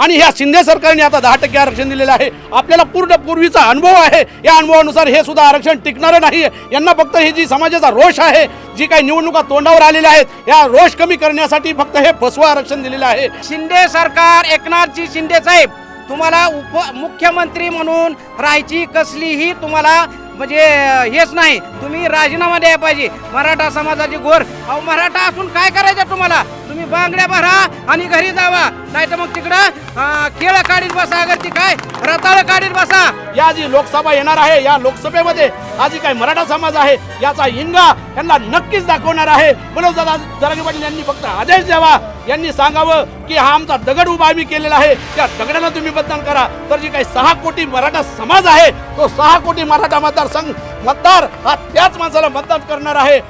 आणि ह्या शिंदे सरकारने आता दहा टक्के आरक्षण दिलेलं आहे. आपल्याला पूर्ण पूर्वीचा अनुभव आहे. या अनुभवानुसार हे सुद्धा आरक्षण टिकणारं नाही यांना फक्त ही जी समाजाचा रोष आहे जी काही निवडणुका तोंडावर आलेल्या आहेत या रोष कमी करण्यासाठी फक्त हे फसवं आरक्षण दिलेलं आहे. शिंदे सरकार एकनाथजी शिंदे साहेब तुम्हाला उप मुख्यमंत्री म्हणून राहायची कसलीही तुम्हाला म्हणजे हेच नाही. तुम्ही राजीनामा द्यायला पाहिजे. मराठा समाजाची घोर. अहो मराठा असून काय करायचं तुम्हाला? तुम्ही बांगड्या भरा आणि घरी जावा. नाही तर मग तिकडं अं, केळं काढीत बसा अगर ती काय? रताळ काढीत बसा. या जी लोकसभा येणार आहे या लोकसभेमध्ये हा काय मराठा समाज आहे याचा हिंगा यांना नक्कीच दाखवणार आहे. मनोज दादा जरांगे पाटील यांनी फक्त आदेश द्यावा. यांनी सांगावं की हा आमचा दगड उभा आम्ही केलेला आहे. त्या दगडाला तुम्ही मतदान करा. तर जी काही सहा कोटी मराठा समाज आहे तो सहा कोटी मराठा मतदारसंघ मतदार हा त्याच माणसाला मतदान करणार आहे.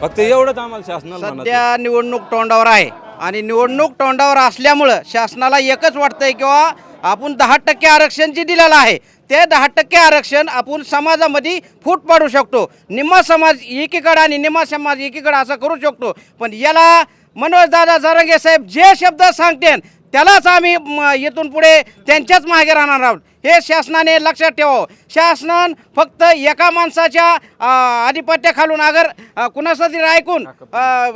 फक्त एवढंच आम्हाला शासनाला म्हणायचं. सध्या निवडणूक तोंडावर आहे आणि निवडणूक तोंडावर असल्यामुळं शासनाला एकच वाटतंय किंवा आपण दहा टक्के आरक्षण जे दिलेलं आहे ते दहा टक्के आरक्षण आपण समाजामध्ये फूट पाडू शकतो निम्मा समाज एकीकडं आणि निम्मा समाज एकीकडं असं करू शकतो पण याला मनोज दादा जरंगे साहेब जे शब्द सांगते त्यालाच आम्ही येथून पुढे त्यांच्याच मागे राहणार आहोत. हे शासनाने लक्षात ठेवावं. शासनान फक्त एका माणसाच्या आधिपत्याखालून अगर कुणाचं तरी ऐकून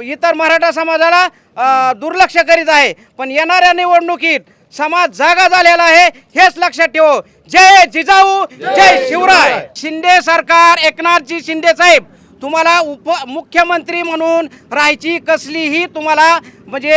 इतर मराठा समाजाला दुर्लक्ष करीत आहे. पण येणाऱ्या निवडणुकीत समाज जागा झालेला आहे हेच लक्षात ठेवो जय जिजाऊ जय शिवराय. शिंदे सरकार एकनाथजी शिंदे साहेब तुम्हाला उप मुख्यमंत्री म्हणून राहायची कसलीही तुम्हाला म्हणजे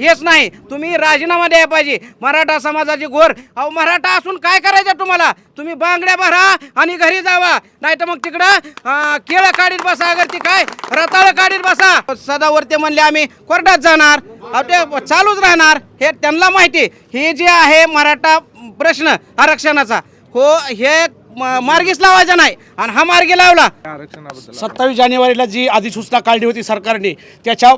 हेच नाही. तुम्ही राजीनामा द्यायला पाहिजे. मराठा समाजाची घोर. अहो मराठा असून काय करायचं तुम्हाला? तुम्ही बांगड्या भरा आणि घरी जावा. नाही तर मग तिकडं केळं काढीत बसा अगर ती काय? रताळं काढीत बसा. सदावरते म्हणले आम्ही कोर्टात जाणार. अहो, ते चालूच राहणार. हे त्यांना माहिती. हे जे आहे मराठा प्रश्न आरक्षणाचा. हो हे मार्गीच लावायचा नाही. आणि हा मार्गी लावला. सत्तावीस जानेवारीला जी अधिसूचना काढली होती सरकारने त्याच्या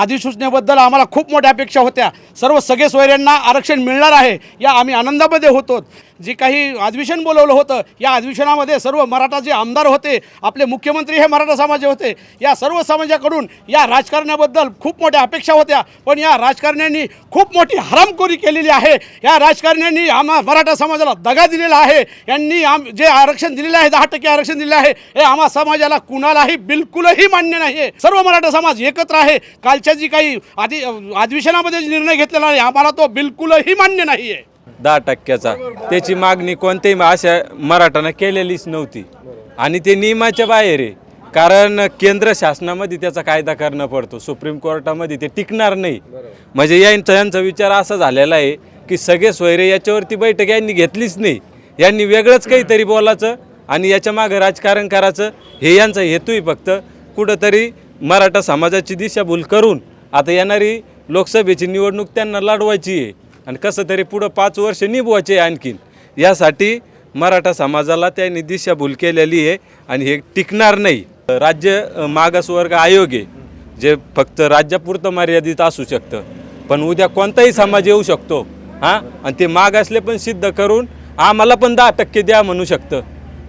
अधिसूचनेबद्दल आम्हाला खूप मोठ्या अपेक्षा होत्या. सर्व सगळे सोयऱ्यांना आरक्षण मिळणार आहे या आम्ही आनंदामध्ये होतो. जे काही अधिवेशन बोलवलं होतं या अधिवेशनामध्ये सर्व मराठा जे आमदार होते आपले मुख्यमंत्री हे मराठा समाज होते या सर्व समाजाकडून या राजकारण्याबद्दल खूप मोठ्या अपेक्षा होत्या पण या राजकारण्यांनी खूप मोठी हरामखोरी केलेली आहे. या राजकारण्यांनी आम्हा मराठा समाजाला दगा दिलेला आहे. यांनी आम जे आरक्षण दिलेलं आहे दहा टक्के आरक्षण दिलेलं आहे हे आम्हा समाजाला कुणालाही बिलकुलही मान्य नाही आहे सर्व मराठा समाज एकत्र आहे. कालच्या जी काही आधी अधिवेशनामध्ये जे निर्णय घेतलेला आहे आम्हाला तो बिलकुलही मान्य नाही आहे दहा टक्क्याचा. त्याची मागणी कोणत्याही अशा मराठानं केलेलीच नव्हती. आणि ते नियमाच्या बाहेर आहे. कारण केंद्र शासनामध्ये त्याचा कायदा करणं पडतो. सुप्रीम कोर्टामध्ये ते टिकणार नाही. म्हणजे यांचा यांचा विचार असा झालेला आहे की सगळे सोयरे याच्यावरती बैठक यांनी घेतलीच नाही. यांनी वेगळंच काहीतरी बोलायचं आणि याच्या मागं राजकारण करायचं. हे यांचा हेतूही फक्त कुठंतरी मराठा समाजाची दिशाभूल करून आता येणारी लोकसभेची निवडणूक त्यांना लढवायची आहे. आणि कसं तरी पुढं पाच वर्ष निभवायचे आहे आणखीन. यासाठी मराठा समाजाला त्यांनी दिशाभूल केलेली आहे आणि हे टिकणार नाही. राज्य मागासवर्ग आयोग आहे जे फक्त राज्यापुरतं मर्यादित असू शकतं. पण उद्या कोणताही समाज येऊ शकतो हां? आणि ते मागासले पण सिद्ध करून आम्हाला पण दहा टक्के द्या म्हणू शकतं.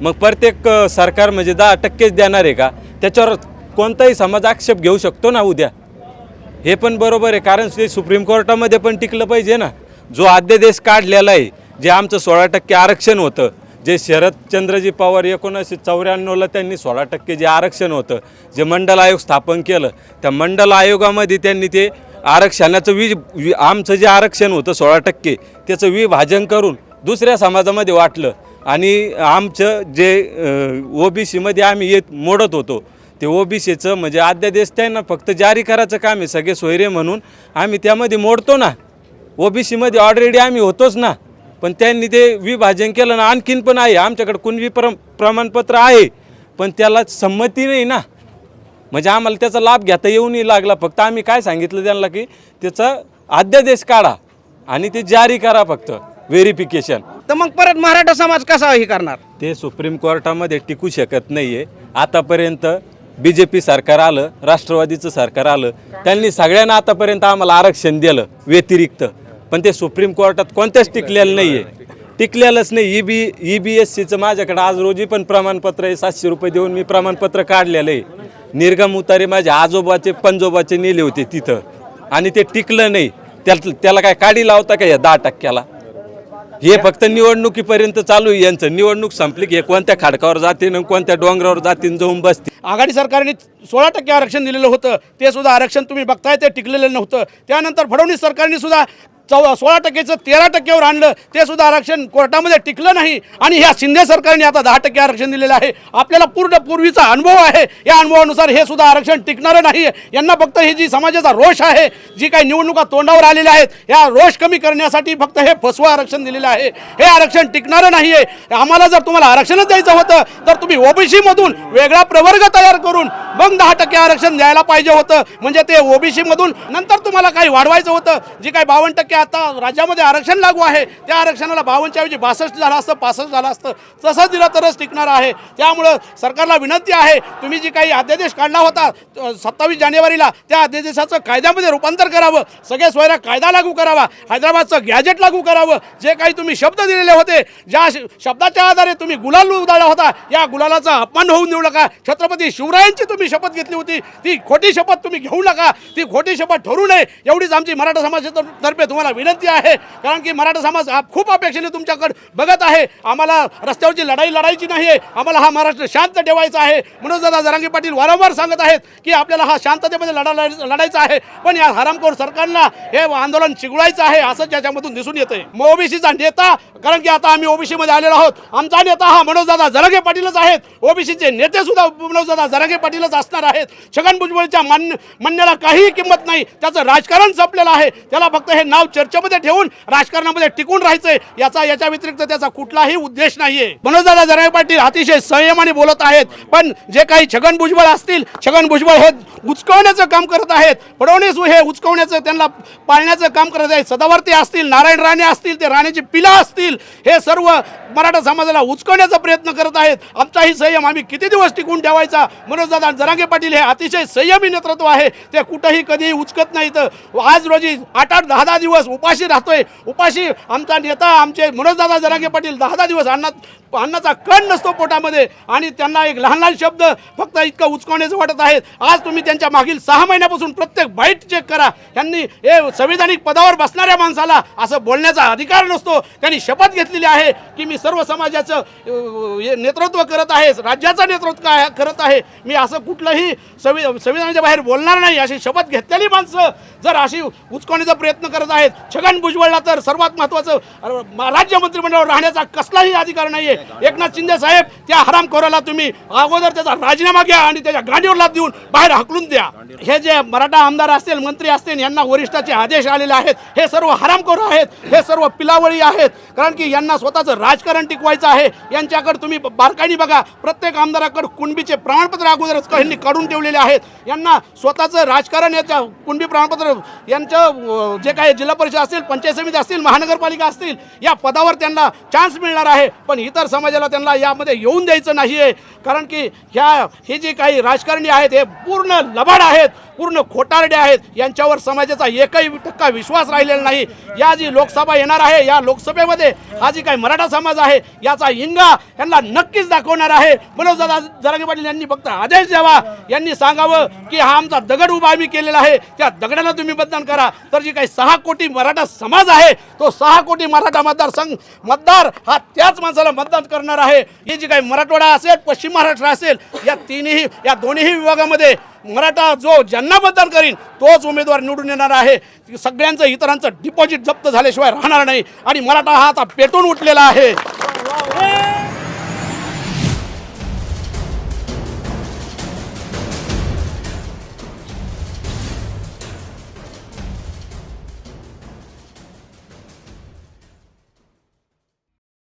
मग प्रत्येक सरकार म्हणजे दहा टक्केच देणार आहे का? त्याच्यावर कोणताही समाज आक्षेप घेऊ शकतो ना उद्या? हे पण बरोबर आहे कारण ते सुप्रीम कोर्टामध्ये पण टिकलं पाहिजे ना. जो अध्यादेश काढलेला आहे जे आमचं सोळा टक्के आरक्षण होतं जे शरदचंद्रजी पवार एकोणीसशे चौऱ्याण्णवला त्यांनी सोळा टक्के जे आरक्षण होतं जे मंडल आयोग स्थापन केलं त्या मंडल आयोगामध्ये त्यांनी ते आरक्षणाचं वि वि आमचं जे आरक्षण होतं सोळा टक्के त्याचं विभाजन करून दुसऱ्या समाजामध्ये वाटलं. आणि आमचं जे ओ बी सीमध्ये आम्ही येत मोडत होतो ते ओबीसीचं म्हणजे अध्यादेश त्यांना फक्त जारी करायचं काम आहे सगळे सोयरे म्हणून. आम्ही त्यामध्ये मोडतो ना. ओबीसीमध्ये ऑलरेडी आम्ही होतोच ना. पण त्यांनी ते विभाजन केलं ना आणखीन पण आहे. आमच्याकडे कुणबी प्र प्रमाणपत्र आहे. पण त्याला संमती नाही ना. म्हणजे आम्हाला त्याचा लाभ घेता येऊ नाही लागला. फक्त आम्ही काय सांगितलं त्यांना की त्याचा अध्यादेश काढा आणि ते जारी करा फक्त. व्हेरिफिकेशन तर मग परत मराठा समाज कसा हे करणार? ते सुप्रीम कोर्टामध्ये टिकू शकत नाही आहे आतापर्यंत बी जे पी सरकार आलं राष्ट्रवादीचं सरकार आलं त्यांनी सगळ्यांना आतापर्यंत आम्हाला आरक्षण दिलं व्यतिरिक्त. पण ते सुप्रीम कोर्टात कोणत्याच टिकलेलं नाही आहे टिकलेलंच नाही. E B E B S सीचं माझ्याकडे आज रोजी पण प्रमाणपत्र आहे. सातशे रुपये देऊन मी प्रमाणपत्र काढलेलं आहे. निर्गम उतारे माझ्या आजोबाचे पंजोबाचे नेले होते तिथं. आणि ते टिकलं नाही. त्याला त्याला काय काडी लावता का या दहा टक्क्याला? हे फक्त निवडणुकीपर्यंत चालू आहे यांचं. निवडणूक संपली की हे कोणत्या खाडकावर जातील आणि कोणत्या डोंगरावर जातील जाऊन बसतील? आघाडी सरकारने सोळा टक्के आरक्षण दिलेलं होतं ते सुद्धा आरक्षण तुम्ही बघताय ते टिकलेलं नव्हतं. त्यानंतर फडणवीस सरकारने सुद्धा चौ सोळा टक्केचं तेरा टक्क्यावर आणलं ते सुद्धा आरक्षण कोर्टामध्ये टिकलं नाही. आणि ह्या शिंदे सरकारने आता दहा टक्के आरक्षण दिलेलं आहे. आपल्याला पूर्ण पूर्वीचा अनुभव आहे. या अनुभवानुसार हे सुद्धा आरक्षण टिकणारं नाही यांना फक्त ही जी समाजाचा रोष आहे जी काही निवडणुका तोंडावर आलेल्या आहेत या रोष कमी करण्यासाठी फक्त हे फसवं आरक्षण दिलेलं आहे. हे आरक्षण टिकणारं नाही आहे आम्हाला जर तुम्हाला आरक्षणच द्यायचं होतं तर तुम्ही ओबीसीमधून वेगळा प्रवर्ग तयार करून मग दहा टक्के आरक्षण द्यायला पाहिजे होतं. म्हणजे ते ओबीसीमधून नंतर तुम्हाला काही वाढवायचं होतं. जी काही बावन्न टक्के आता राज्यामध्ये आरक्षण लागू आहे. त्या आरक्षणाला बावनच्याऐवजी बासष्ट झालं असतं पासष्ट झालं असतं. तसंच दिलं तरच टिकणार आहे. त्यामुळं सरकारला विनंती आहे तुम्ही जी काही अध्यादेश काढला होता सत्तावीस जानेवारीला त्या अध्यादेशाचं कायद्यामध्ये रूपांतर करावं. सगळे सोयरा कायदा लागू करावा. हैदराबादचं गॅजेट लागू करावं. जे काही तुम्ही शब्द दिलेले होते ज्या शब्दाच्या आधारे तुम्ही गुलाल उदाळला होता या गुलालाचा अपमान होऊन देऊ नका. छत्रपती शिवरायांची तुम्ही शपथ घेतली होती. ती खोटी शपथ तुम्ही घेऊ नका. ती खोटी शपथ ठरू नये. एवढीच आमची मराठा समाजातर्फे तुम्हाला विनंती आहे कारण की मराठा समाज हा खूप अपेक्षेने तुमच्याकडे बघत आहे. आम्हाला रस्त्यावरची लढाई लढायची नाही आहे आम्हाला हा महाराष्ट्र शांत ठेवायचा आहे. म्हणून दादा जरांगे पाटील वारंवार सांगत आहेत की आपल्याला हा शांततेमध्ये लढा लढायचा आहे. पण या हरामखोर सरकारला हे आंदोलन चिघळायचं आहे असं ज्याच्यामधून दिसून येतंय. ओबीसीचा नेता कारण की आता आम्ही ओबीसीमध्ये आलेलो आहोत आमचा नेता हा मनोजदादा जरांगे पाटीलच आहेत. ओबीसीचे नेते सुद्धा मनोजदादा जरांगे पाटीलच असणार आहेत. छगन भुजबळच्या मान्य म्हणण्याला काहीही किंमत नाही. त्याचं राजकारण संपलेलं आहे. त्याला फक्त हे नाव चर्चेमध्ये ठेवून राजकारणामध्ये टिकून राहायचंय याचा याच्या व्यतिरिक्त त्याचा कुठलाही उद्देश नाहीये. मनोजदादा जरांगे पाटील अतिशय संयमाने बोलत आहेत पण जे काही छगन भुजबळ असतील छगन भुजबळ हे उचकवण्याचं काम करत आहेत. फडणवीस हे उचकवण्याचं त्यांना पाळण्याचं काम करत आहेत. सदावर्ती असतील नारायण राणे असतील ते राणेची पिला असतील हे सर्व मराठा समाजाला उचकवण्याचा प्रयत्न करत आहेत. आमचाही संयम आम्ही किती दिवस टिकून ठेवायचा? मनोजदादा जरांगे पाटील हे अतिशय संयमी नेतृत्व आहे. ते कुठंही कधीही उचकत नाहीत. आज रोजी आठ आठ दहा दहा दिवस उपाशी राहतोय. उपाशी आमचा नेता आमचे मनोजदादा जरांगे पाटील दहा दहा दिवस अन्ना अन्नाचा कण नसतो पोटामध्ये आणि त्यांना एक लहान लहान शब्द फक्त इतकं उचकवण्याचं वाटत आहेत आज तुम्ही त्यांच्या मागील सहा महिन्यापासून प्रत्येक बाईट चेक करा. त्यांनी हे संविधानिक पदावर बसणाऱ्या माणसाला असं बोलण्याचा अधिकार नसतो. त्यांनी शपथ घेतलेली आहे की मी सर्व समाजाचं नेतृत्व करत आहे राज्याचं नेतृत्व काय करत आहे. मी असं कुठलंही संवि संविधानाच्या बाहेर बोलणार नाही अशी शपथ घेतलेली माणसं जर अशी उचकवण्याचा प्रयत्न करत आहेत छगन भुजबळला तर सर्वात महत्त्वाचं राज्य मंत्रिमंडळावर राहण्याचा कसलाही अधिकार नाही आहे एकनाथ शिंदे साहेब त्या हरामखोराला तुम्ही अगोदर त्याचा राजीनामा घ्या आणि त्याच्या गाडीवर लाद देऊन बाहेर हाकलून द्या. हे जे मराठा आमदार असतील मंत्री असतील यांना वरिष्ठाचे आदेश आलेले आहेत. हे सर्व हरामखोर आहेत. हे सर्व पिलावळी आहेत. कारण की यांना स्वतःचं राजकारण टिकवायचं आहे. यांच्याकडे तुम्ही बारकाईने बघा प्रत्येक आमदाराकडे कुणबीचे प्रमाणपत्र अगोदरच यांनी काढून ठेवलेले आहेत. यांना स्वतःचं राजकारण याच्या कुणबी प्रमाणपत्र यांचं जे काही जिल्हा परिषद असतील पंचायत समिती असतील महानगरपालिका असतील या पदावर त्यांना चान्स मिळणार आहे. पण इतर समाजाला त्यांना यामध्ये येऊन द्यायचं नाही आहे कारण की ह्या हे जे काही राजकारणी आहेत हे पूर्ण लबाड आहेत. पूर्ण खोटारडे आहेत. यांच्यावर समाजाचा एकही टक्का विश्वास राहिलेला नाही. या जी लोकसभा येणार आहे या लोकसभेमध्ये हा जी काही मराठा समाज आहे याचा इंगा यांना नक्कीच दाखवणार आहे. म्हणून दादा जरांगे पाटील यांनी फक्त आदेश द्यावा. यांनी सांगावं की हा आमचा दगड उभा आम्ही केलेला आहे. त्या दगडाला तुम्ही मतदान करा. तर जी काही सहा कोटी मराठा समाज आहे तो सहा कोटी मराठा मतदार संघ मतदार हा त्याच माणसाला मतदान करणार आहे. ही जी काही मराठवाडा असेल पश्चिम महाराष्ट्र असेल या तिन्ही या दोन्ही विभागामध्ये मराठा जो ज्यांना मतदान करीन तोच उमेदवार निवडून येणार आहे. सगळ्यांचं इतरांचं डिपॉझिट जप्त झाल्याशिवाय राहणार नाही. आणि मराठा हा आता पेटून उठलेला आहे.